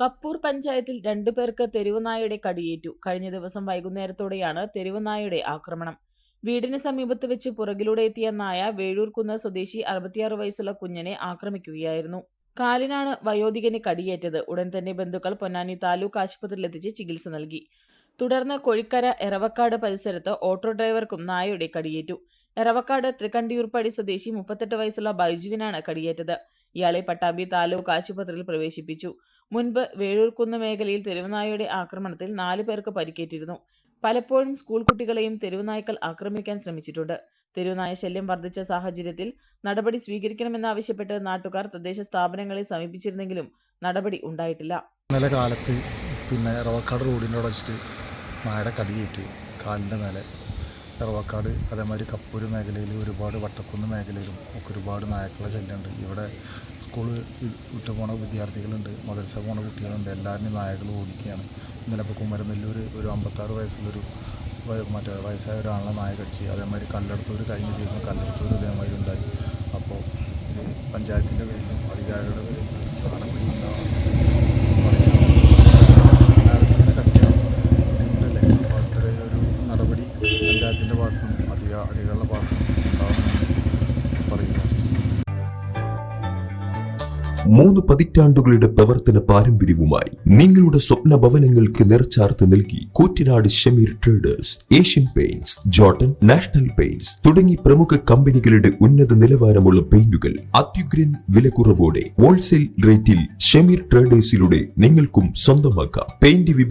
കപ്പൂർ പഞ്ചായത്തിൽ രണ്ടുപേർക്ക് തെരുവുനായയുടെ കടിയേറ്റു. കഴിഞ്ഞ ദിവസം വൈകുന്നേരത്തോടെയാണ് തെരുവുനായയുടെ ആക്രമണം. വീടിന് സമീപത്ത് വെച്ച് പുറകിലൂടെ എത്തിയ നായ വേഴൂർകുന്ന് സ്വദേശി അറുപത്തിയാറ് വയസ്സുള്ള കുഞ്ഞിനെ ആക്രമിക്കുകയായിരുന്നു. കാലിനാണ് വയോധികന് കടിയേറ്റത്. ഉടൻ തന്നെ ബന്ധുക്കൾ പൊന്നാനി താലൂക്ക് ആശുപത്രിയിലെത്തിച്ച് ചികിത്സ നൽകി. തുടർന്ന് കൊഴിക്കര എറവക്കാട് പരിസരത്ത് ഓട്ടോ ഡ്രൈവർക്കും നായയുടെ കടിയേറ്റു. എറവക്കാട് തൃക്കണ്ടിയൂർപ്പടി സ്വദേശി മുപ്പത്തെട്ട് വയസ്സുള്ള ബൈജുവിനാണ് കടിയേറ്റത്. ഇയാളെ പട്ടാമ്പി താലൂക്ക് ആശുപത്രിയിൽ പ്രവേശിപ്പിച്ചു. മുൻപ് വേഴൂർക്കുന്ന് മേഖലയിൽ തെരുവുനായയുടെ ആക്രമണത്തിൽ നാലു പേർക്ക് പരിക്കേറ്റിരുന്നു. പലപ്പോഴും സ്കൂൾ കുട്ടികളെയും തെരുവുനായ്ക്കൾ ആക്രമിക്കാൻ ശ്രമിച്ചിട്ടുണ്ട്. തെരുവുനായ ശല്യം വർദ്ധിച്ച സാഹചര്യത്തിൽ നടപടി സ്വീകരിക്കണമെന്നാവശ്യപ്പെട്ട് നാട്ടുകാർ തദ്ദേശ സ്ഥാപനങ്ങളെ സമീപിച്ചിരുന്നെങ്കിലും നടപടി ഉണ്ടായിട്ടില്ല. ഇന്നലെ കാലത്ത് പിന്നെ റോക്കാട് റോഡിന്റെ അവിടെ വെച്ചിട്ട് നായയുടെ കടിയേറ്റ് കാലിന്റെ മേലെ എറവക്കാട് അതേമാതിരി കപ്പൂര് മേഖലയിൽ ഒരുപാട് വട്ടക്കുന്ന് മേഖലയിലും ഒക്കെ ഒരുപാട് നായക്കളെ ശല്യമുണ്ട്. ഇവിടെ സ്കൂൾ വിട്ടു പോണ വിദ്യാർത്ഥികളുണ്ട് മദർസ പോണ കുട്ടികളുണ്ട്. എല്ലാവരും നായകൾ ഓടിക്കുകയാണ്. ഇന്നലെ ഇപ്പോൾ കുമരനെല്ലൂർ ഒരു അമ്പത്താറ് വയസ്സുള്ളൊരു വയ- മറ്റേ വയസ്സായ ഒരാളെ നായ കടിച്ച് അതേമാതിരി കല്ലെടുത്തൂർ കഴിഞ്ഞ ദിവസം കല്ലെടുത്തൂർ ഇതേമാതിരി ഉണ്ടായി. അപ്പോൾ പഞ്ചായത്തിന്റെ പേരിലും അധികാരികളുടെ പേരിലും നടപടി ഉണ്ടാവണം എല്ലാവർക്കും കടിച്ചാൽ ബുദ്ധിമുട്ടല്ലേ അപ്പോൾ അത്രയും ഒരു നടപടി പഞ്ചായത്തിന്റെ ഭാഗത്തുനിന്നും അധികാരികളുടെ ഭാഗത്തുനിന്നും ഭാഗത്തും പറയുക മൂന്ന് പതിറ്റാണ്ടുകളുടെ പ്രവർത്തന പാരമ്പര്യവുമായി നിങ്ങളുടെ സ്വപ്ന ഭവനങ്ങൾക്ക് നിറച്ചാർത്ത് നൽകി Koottanad Shameer traders Asian paints Jotun national paints തുടങ്ങി പ്രമുഖ കമ്പനികളുടെ ഉന്നത നിലവാരമുള്ള പെയിന്റുകൾ അത്യുഗ്രൻ വിലക്കുറവോടെ ഹോൾസെയിൽ റേറ്റിൽ ഷമീർ ട്രേഡേഴ്സിലൂടെ നിങ്ങൾക്കും സ്വന്തമാക്കാം. പെയിന്റ്